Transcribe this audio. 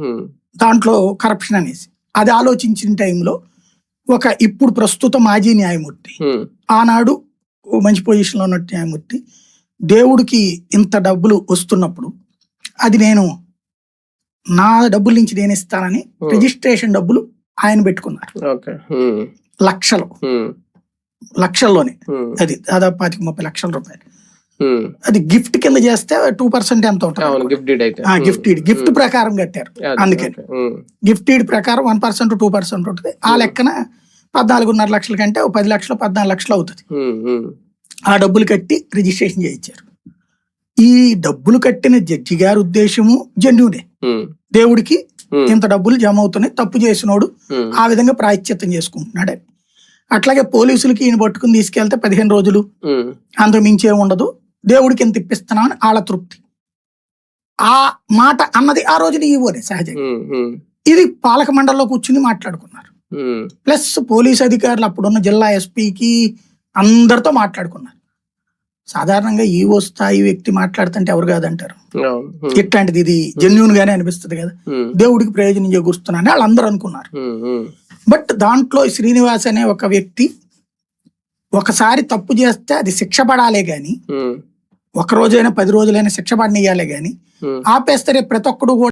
ఉమ్, దాంట్లో కరప్షన్ అనేసి. అది ఆలోచించిన టైంలో ఒక ఇప్పుడు ప్రస్తుత మాజీ న్యాయమూర్తి ఆనాడు మంచి పొజిషన్లో ఉన్న న్యాయమూర్తి దేవుడికి ఇంత డబ్బులు వస్తున్నప్పుడు అది నేను నా డబ్బుల నుంచి నేను ఇస్తానని. రిజిస్ట్రేషన్ డబ్బులు ఆయన పెట్టుకున్నారు. లక్షలు. లక్షల్లోనే. అది దాదాపు పాతిక ముప్పై లక్షల రూపాయలు. అది గిఫ్ట్ కింద చేస్తే టూ పర్సెంట్ ఎంత ఉంటుంది గిఫ్ట్ డీడ్ ఉమ్, గిఫ్ట్. ప్రకారం కట్టారు. అదే, అందుకని. గిఫ్ట్ ఈడ్ ప్రకారం వన్ పర్సెంట్ టూ పర్సెంట్ ఉంటుంది. ఆ Hmm. లెక్కన పద్నాలుగున్నర లక్షల కంటే పది లక్షలు పద్నాలుగు లక్షలు అవుతుంది. ఆ డబ్బులు కట్టి రిజిస్ట్రేషన్ చేయించారు. ఈ డబ్బులు కట్టిన జడ్జి గారి ఉద్దేశము జెన్యునే. దేవుడికి ఇంత డబ్బులు జమ అవుతున్నాయి తప్పు చేసినోడు ఆ విధంగా ప్రాయశ్చిత్తం చేసుకుంటున్నాడు అట్లాగే పోలీసులకి ఈయన పట్టుకుని తీసుకెళ్తే పదిహేను రోజులు. అంతకు మించి ఏమి ఉండదు. దేవుడికి ఎంత ఇప్పిస్తున్నామని వాళ్ళ తృప్తి. ఆ మాట అన్నది ఆ రోజున ఈవోనే సహజంగా. ఇది పాలక మండలిలో కూర్చుని మాట్లాడుకున్నారు. ప్లస్ పోలీస్ అధికారులు అప్పుడున్న జిల్లా ఎస్పీకి అందరితో మాట్లాడుకున్నారు. సాధారణంగా ఈవో స్థాయి వ్యక్తి మాట్లాడుతుంటే ఎవరు కాదంటారు. ఇట్లాంటిది ఇది జెన్యున్ గానే అనిపిస్తుంది కదా. దేవుడికి ప్రయోజనం చేకూరుస్తున్నానని వాళ్ళందరూ అనుకున్నారు. బట్ దాంట్లో శ్రీనివాస్ అనే ఒక వ్యక్తి ఒకసారి తప్పు చేస్తే అది శిక్ష పడాలే గాని ఒక రోజైనా పది రోజులైనా శిక్ష పడనియాలే గాని. ఆపేస్తే ప్రతి ఒక్కడు కూడా